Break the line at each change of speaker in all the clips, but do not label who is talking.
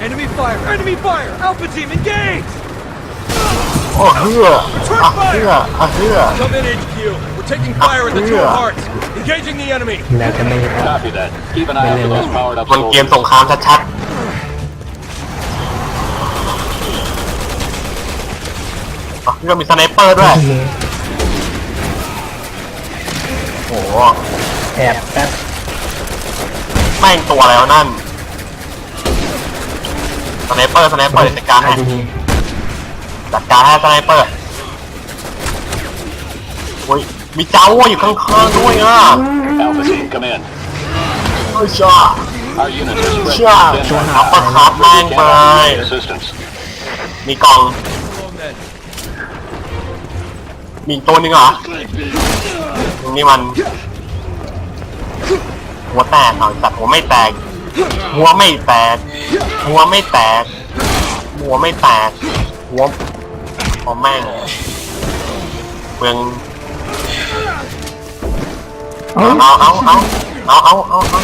Enemy fire! Enemy fire! Alpha team, engage!
โอ้เฮืออะเฮืออะเฮือ
Come in, HQ. We're taking fire at the Two
Yeah.
Hearts. Engaging the enemy.
แล้วจะไม่
Copy that. Keep an eye out for those powered up
มันเกม
soldiers.
สงครามชัดๆอะเฮือมีสไนเปอร์ด้วยโอ้โห
แอบแป๊บ
แม่งตัวแล้วนั่น สไนเปอร์สไนเปอร์จัดการ
ใคร
ให้
จะยิง
จัดการให้สไนเปอร์โอ้ยมีเจ้าอยู่ข้างๆด้วยอะ
Alpha team, come in.
โอ้ยจ้า
Our unit is spread
Sure.
thin right
Upper
now.
top
We
line
cannot
by-
provide assistance.
มีกล่อง
Hello, men.
มีอีกตัวหนึงเหรอนี่มัน หัวแตกเอาสัตว์หัวไม่แตก หัวไม่แตก หัวไม่แตก หัวไม่แตก หัวพอแม่งเมืองเอาเอาเอาเอาเอาเอาเอา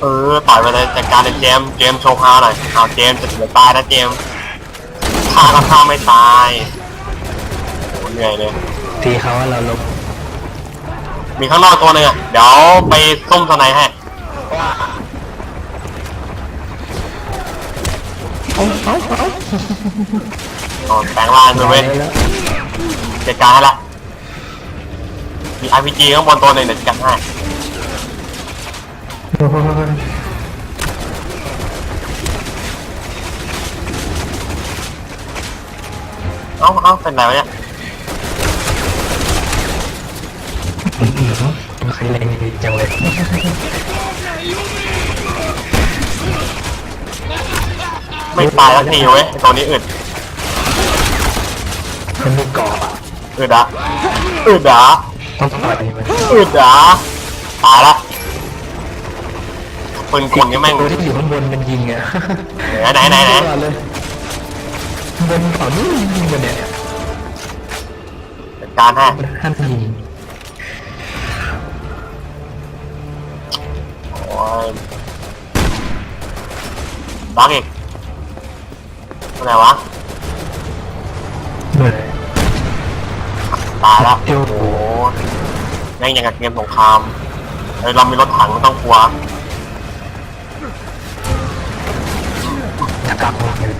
เออตายไปเลยจัดการเลยเจมเจมโชว์ฮาหน่อยเอาเจมจะเสียตายนะเจมฆ่าก็ฆ่าไม่ตายโอ้หนื่ยเลย
ทีเขาว่าเราลบ
มีข้างนอกตัวหนึ่งอะเดี๋ยวไปส้มสไนให้
เอ้าเอ้าเอ้า
โดนแปลงร่างด้วยเว้ย
แล้ว
จัดการให้ละมี RPG ข้างบนตัวหนึ่งเดี๋ยวจัดให้
โอ้ย
เอ้าเอ้าเป็นไรวะเนี่ย
มันเคยเล่นดีจังเลย
ไม่ตายสักทีเว้ยไอ้ตัวนี้อึด
มันมีเกาะอะ
อึดอะอึดอะ
ต้องต่อยมัน
อึดอะตายละปืนกลนี่แม่ง
ตัวที่อยู่ข้างบนมันยิงอะ
ไหนไหนไหนไหน
ก่อนเลยบนเขานี่ยิงกันเนี่ย
จัดการให้
ห้ามยิง
โอ้ยบักอีก อะไรวะ
เหนื่อย
ตายละ
เดี๋ยว
โอ้โหแม่งยังกับเกมสงครามเฮ้ยเรามีรถถังไม่ต้องกลัว
จะกลับมาเลย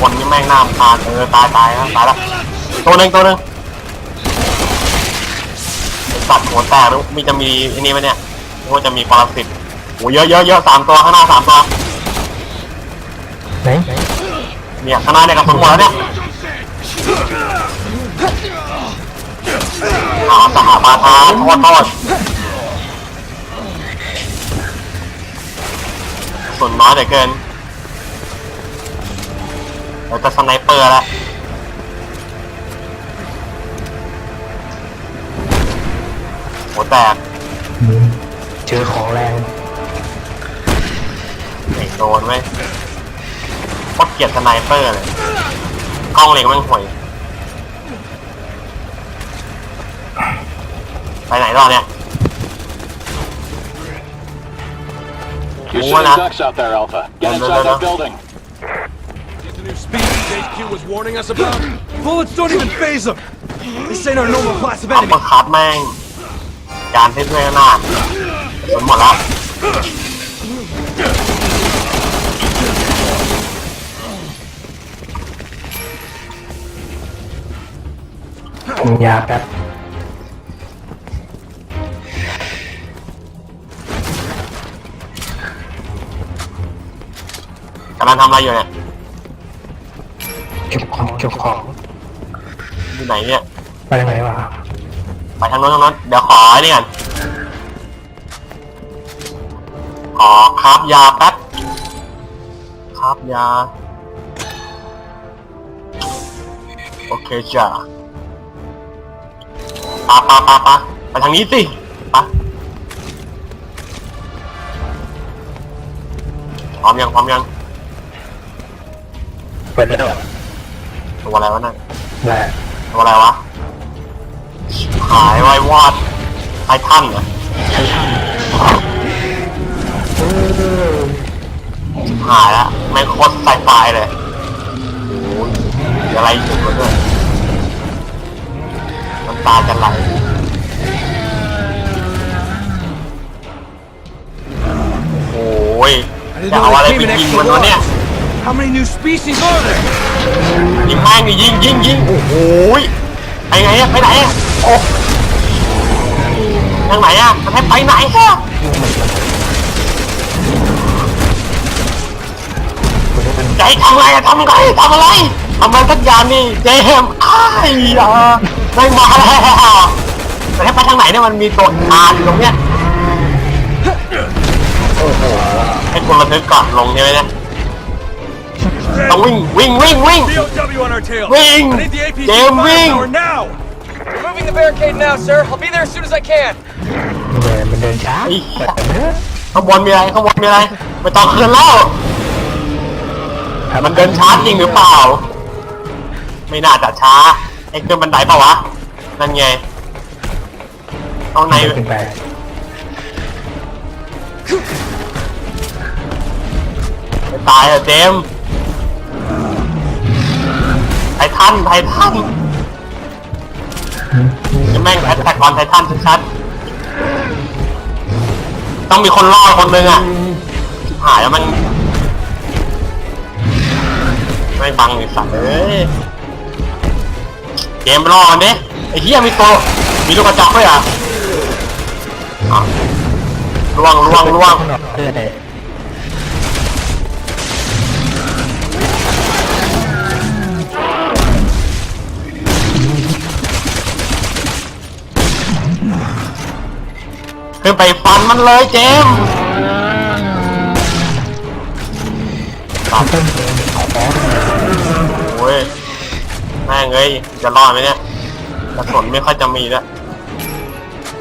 คนนี่แม่งน้ำพานเออตายตายแล้วตายแล้วตัวหนึ่งตัวหนึ่งตัดหัวแตกแล้วมีจะมีอันนี้ไหมเนี่ยว่าจะมีปรสิต โอ้เยอะเยอะเยอะสามตัวข้างหน้าสามตัว
ไหน
เนี่ยข้างหน้าเนี่ยกระสุนหมดแล้วเนี่ยหาสหปาทานโทษโทษส่วนน้อยเหลือเกินเราจะสไนเปอร์แล้วหัวแตก
อืมเจอของแรง
ไม่ โดนไหมโคตรเกลียดสไนเปอร์เลยกล้องเล็กแมันห่วยไปไหนรอเนี่ย
You're
Well,
sitting
uh,
ducks out there, Alpha. Get
no, no,
inside
no,
that
no.
building.
See the new species HQ was warning us about? Bullets don't even phase them. This ain't our normal class of
อัป
enemy.
เปอร์คัตแม่ง การเทสด้วยหน้าสนหมดแล้ว
กินยาแป๊บ
กำลังทำอะไรอยู่เนี่ย
เก็บของเก็บของ
อยู่ไหนเนี่ย
ไปทางไหนวะ
ไปทางโน้นทางโน้นเดี๋ยวขอไอ้นี่ก่อนขอคราบยาแป๊บคราบยา โอเคจ้ะ ปะปะปะปะไปทางนี้สิปะพร้อมยังพร้อมยัง
เปิดไม่ได้หรอ
ตัวอะไรวะนั่น
ได้
ตัวอะไรวะหายไววอดไททันเหรอ
ใช้ทำเออ
หายละแม่งโคตรไซไฟเลยโอ้ยมีอะไรอยู่วะเนี่ยน้ำตาจะไหลโอ้ย
I didn't
จะ
know
เอาอะไร
they
ไป
came in
ยิง
extra
มันวะเนี่ย
large. How many new species are there?
ยิงแม่งดิยิงยิงยิงโอ้โหยไปไงอะไปไหนอะโอ้ทางไหนอะมันให้ไปไหนอะใจทำอะไรอะทำอะไรทำอะไรทำอะไรสักอย่างนี่เจมส์อ้ายอะ ไม่มาแล้วแต่ให้ไปทางไหนเนี่ยมันมีตัวทานอยู่ตรงเนี้ยโอ้โหให้คนระทึกก่อนลงใช่ไหมเนี่ยต้องวิ่งวิ่งวิ่งวิ่ง
BOW on our tail.
Wing!
I need the APC
Damn wing!
firepower now.
Removing the barricade now, sir. I'll be there as soon as I can.
แหมมันเดินช้า
ไอ้
แต่เนื้อ
ข้างบนมีอะไรข้างบนมีอะไรไม่ต้องคืนแล้วมันเดินช้าจริงหรือเปล่า ไม่น่าจะช้าไอ้เครื่องบันไดเปล่าวะ นั่นไงต้องใน
ขึ้นไป
ไม่ตายเหรอเจมส์ไททันไททันจะแม่งแอตแทกออนไททันชัดๆต้องมีคนรอดคนหนึ่งอะชิบหายแล้วมันไม่บังไอ้สัตว์เอ้ย เกมรอกันดิไอ้เหี้ยมีตัวมีลูกกระจอกด้วยอะล่วงล่วงล่วง
เลือดเลย
ขึ้นไปฟันมันเลยเจมส์ งเอ้ยจะรอดไหมเนี่ยกระสุนไม่ค่อยจะมีแล้วย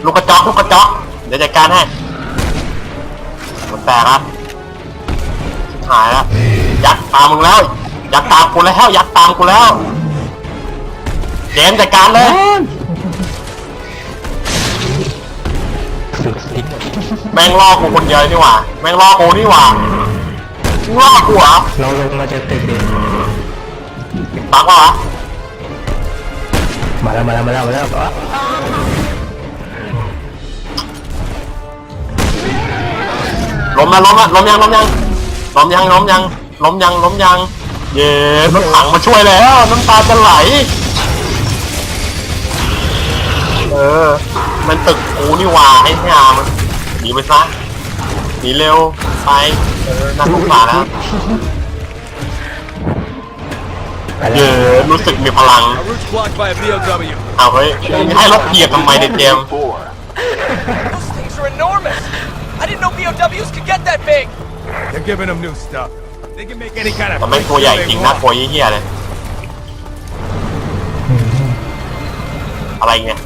ลูกกระจอกลูกกระจอกเดี๋ยวจัดการให้หมดแตกครับชิบหายแล้วยัดตามมึงแล้วยัดตามกูแล้วยัดตามกูแล้วเจมส์จัดการเลย
สุดสิ
แม่งล่อกูคนเดียวนี่หว่าแม่งล่อกูนี่หว่ามึงล่อกูเหรอ
เราลงมาจะตึกเด็ก
ปักวะวะ
มาแล้วมาแล้วมาแล้วมาแล้ว
ล้มแล้วล้มแล้วล้มยังล้มยังล้มยังล้มยังล้มยังล้มยังเย้รถถังมาช่วยแล้วน้ำตาจะไหลเออมันตึกกูนี่หว่าไอ้ห่ามันหนีไปซะหนีเร็วไปเออน่าสงสารแล้ว เย้
ว
รู้สึกมีพลัง
Our route's blocked by a BOW.
เอาเฮ้ยให้รถเหยียบทำไมเนี่ยเจมส์
Four.
Those things are enormous. I didn't know BOWs could get that big.
They're giving them new stuff. They can make any kind of.
แต่ไม่งตัวใหญ่จริงนะตัวเหี้ยๆเลย อะไรเงี้ย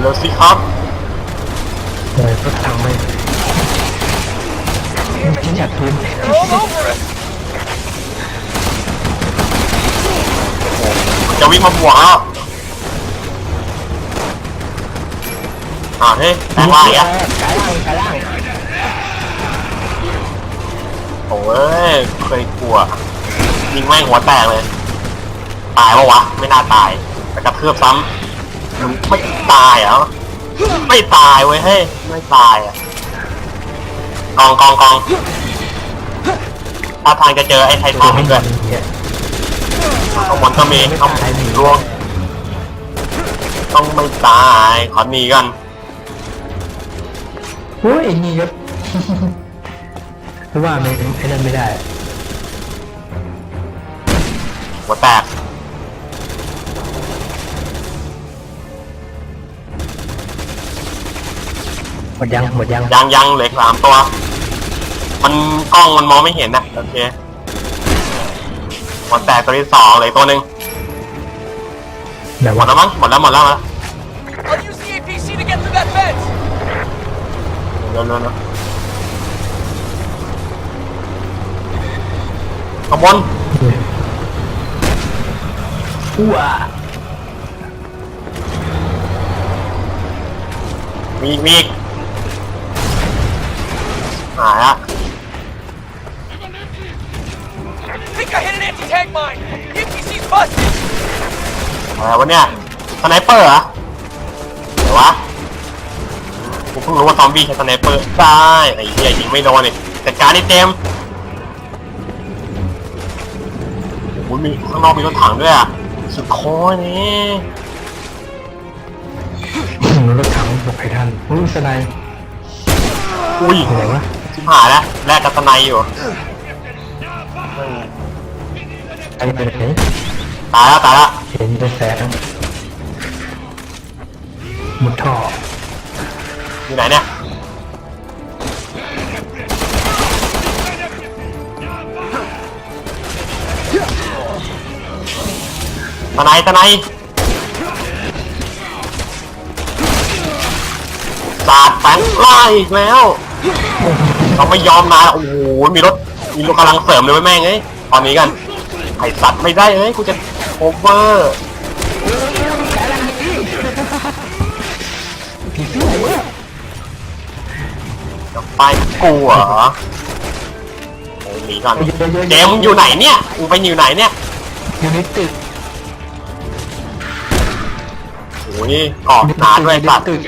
เร็วๆสิครับ
เลยรถถังไปฉันอยากทุน
They're all over us.
จะวิ่งมาบวกแล้วอ่าเฮ้ยแปล่างอีกอะ
กายล่างกายล่าง
โอ้ยเคยกลัวยิงแม่งหัวแตกเลย ตายปะวะ ไม่น่าตายแต่กระเทือบซ้ำมันไม่ตายเหรอไม่ตายเว้ยเฮ้ยไม่ตายอะกองกองกองถ้าทางจะเจอไอ้ไททันนี่ด้ วย
เนี่ย
ข้างบนก็มีต้องลวงต้องไม่ตาย ขอหนีกัน
โอ้ยไอ้นี่ก็เพราะว่าไม่ไอ้นั่นไม่ได้
หัวแตก
หมดยังหมดยัง
ยังยังเหลืออกสามตัว มันกล้องมันมองไม่เห็นนะโอเค หัวแตกตัวที่สองเหลยตัวหนึ่ง
แบบ
หม
ว่า
ดแล้วมั้งหมดแล้วหมดแล้วหมดแล้ว
I'll use the APC to get through that fence.
เร็วเร็วเร็วขางบน
อ้ว
มีอีกมีอีกหายละ
Think I hit an anti-tank mine. The NPC's busted.
อะไรวะเนี่ยสไนเปอร์เหรอเดี๋ยววะกูเพิ่งรู้ว่าซอมบี้ใช้สไนเปอร์ได้ไอ้เหี้ยยิงไม่โดนเลยจัดการนี่เต็มโอ้ยมีข้างนอกมีรถถังด้วยอะสุดโค้งนี่
รถถังบุกไอ้ท่านอุ้ยสไนด์
อุ้ย
อยู่ไหนวะ
ชิบหายแล้วแลกกับสไนอยู่
ไอ้ไปไหน
ตายแล้วตายแล้ว
เห็นแต่แสงหมุดท่อ
อยู่ไหนเนี่ยสไนสไนสาดแฝงไล่อีกแล้ว เราไม่ยอมนะโอ้โห มีรถ มีรถกำลังเสริมเลยเว้ยแม่งเอ้ยตอนนี้กัน ไอสัตว์ไม่ได้เอ้ยกูจะโอเวอร์จะไปกูเหรอโอ้ยหนีก่อนเจมส์มึงอยู่ไหนเนี่ยมึงไปอยู่ไหนเนี่ย
อยู่ในตึก
โอ้ยกรอบหนาด้วยสัตว์
ตึก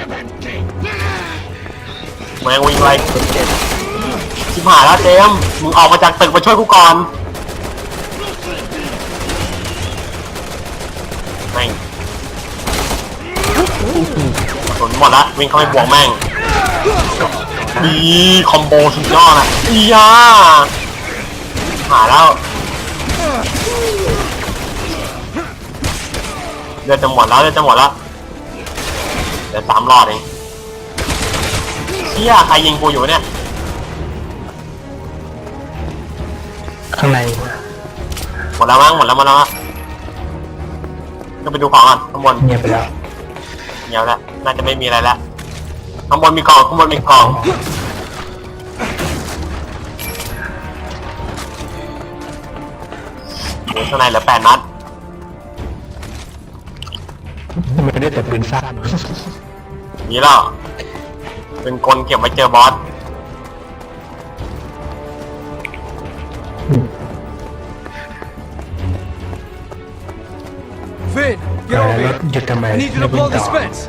แม่งวิ่งไล่ชิบหายแล้วเจมส์มึงออกมาจากตึกมาช่วยกูก่อนแม่งสนหมดละวิ่งเข้าไปบวกแม่งดีคอมโบสุดยอดอะอียาหายแล้วเลือดจะหมดแล้วเลือดจะหมดแล้วเดี๋ยวสามหลอดเองเชี่ยใครยิงกูอยู่เนี่ย
ข้างใน
หมดแล้วมั้งหมดแล้วหมดแล้วมั้ง ก็ไปดูของก่อนข้างบน
เงียบไปแล้ว
เงียบแล้วน่าจะไม่มีอะไรแล้วข้างบนมีกล่องข้างบนมีกล่องเหลือข้างในเหลือแปดนัด
ไม่ได้แต่ปืนสั้น
นี่แล้วเป็นกลเก็บไว้เจอบอส
I need you
ไม่
to
วิ่ง
blow
ต่อ
this fence.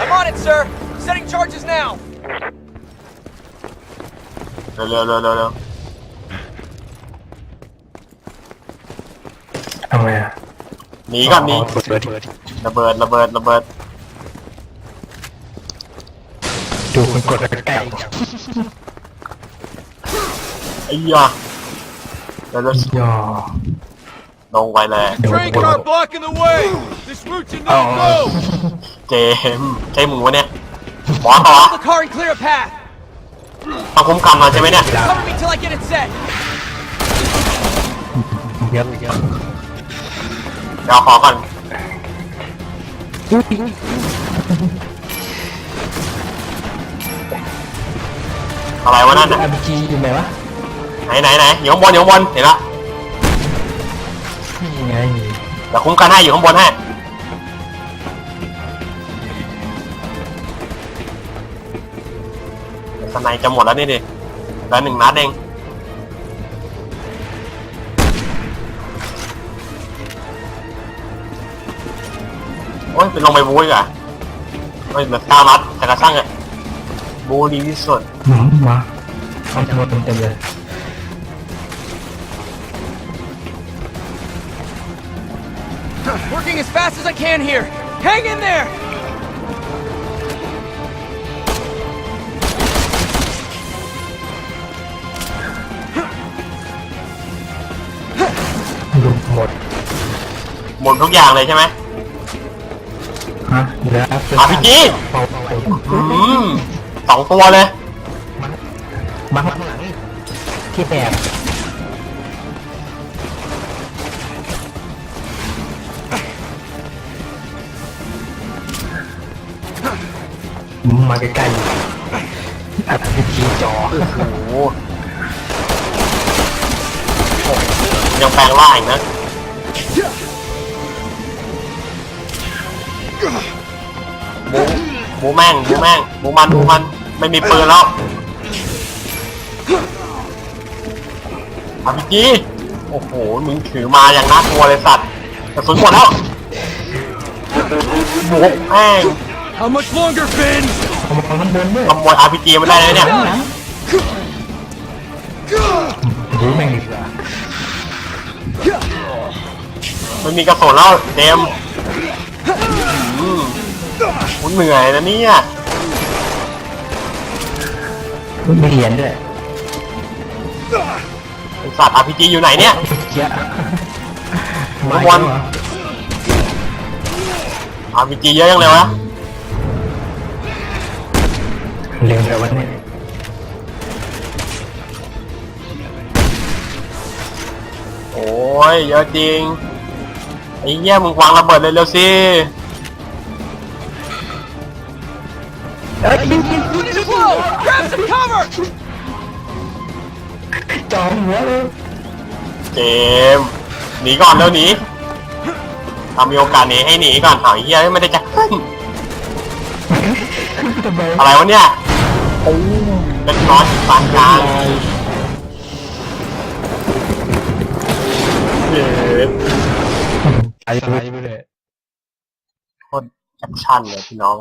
I'm on it, sir. Setting charges now.
เร็วเร็วเร็วเร็วเร็ว
ทำไมอะ
หนีก่อนหนี
เปิดเปิด
ระเบิดระเบิดระเบิด
ดูคนกดใกล้
ไอ้ยาเร็วเร็ว
ๆย่อ
ลงไปเลย
Train car blocking the way. This route's a
Oh.
no-go.
เจมส์ใช่มึงวะเนี่ยบอสเหรอ
The car and clear a path.
ต้องคุ้มกันมาใช่ไหมเนี่ย
Cover me till I get it set.
เยอะเยอะ
เดี๋ยวเอาของก่อนอะไรวะนั่นน่ะ
อาร์พีจีอยู่ไหนวะ
ไหนไหนไหนอยู่ข้างบนอยู่ข้างบนเห็นละ
นี่ ไง
เดี๋ยวคุ้มกันให้อยู่ข้างบนให้สไนจะหมดแล้วนี่ดิเหลือหนึ่งนัดเองโอ้ยเป็นลงไปบูอีกอะเฮ้ยเหลือเก้านัดแต่กระช่างอะบูดีที่สุด
หืมมาเอาจังหวะเต็มๆเลย
Working as fast as I can here. Hang in there.
ลุมหมด
หมดทุกอย่างเลยใช่ไหม
ฮะเหลือปืน
RPG
เป่าเป่า
อืมสองตัวเลย
มาข้าง มาใกล้ๆอัดพีจีจอ
โอ้โหยังแปลงร่างอีกนะบูบูแม่งบูแม่งบูมันบูมันไม่มีปืนแล้วอาพีจีโอ้โห มึงถือมาอย่างน่ากลัวเลยสัตว์กระสุนหมดแล้วบุกแม่ง
How much longer, Finn?
เอามาข้างบนด้วย
ขโมยอาพีจีมาได้เลยเนี่ย
รู้แม่งดีกว่า
มันมีกระสุนแล้วเจมส์อืมคุณเหนื่อยนะเนี่ย
ไม่เรียนด้วย
ไอ้สัตว์อาพีจีอยู่ไหนเนี่ย
เจ๊ะ
ทุ
มาก
วัน
เหรอ
อาพีจีเยอะยังเลยวะ
เร็วแต่วันนี้
โอ้ยเยอะจริง ไอ้เหี้ยมึงวางระเบิดเลยเร็วๆสิ
เอ้ยยิงยิง
Whoa! Grab some cover!
จองหัวเลย
เจมส์หนีก่อนเร็วหนีทำมีโอกาสหนีให้หนีก่อนเอาไอ้เหี้ยไม่ได้จะขึ้น
ทำไม
อะไรวะเนี่ยโอ้เล็กน้อยปานกลางเย้
ตายไปเลย
โคตรแอคชั่นเลยพี่น้อง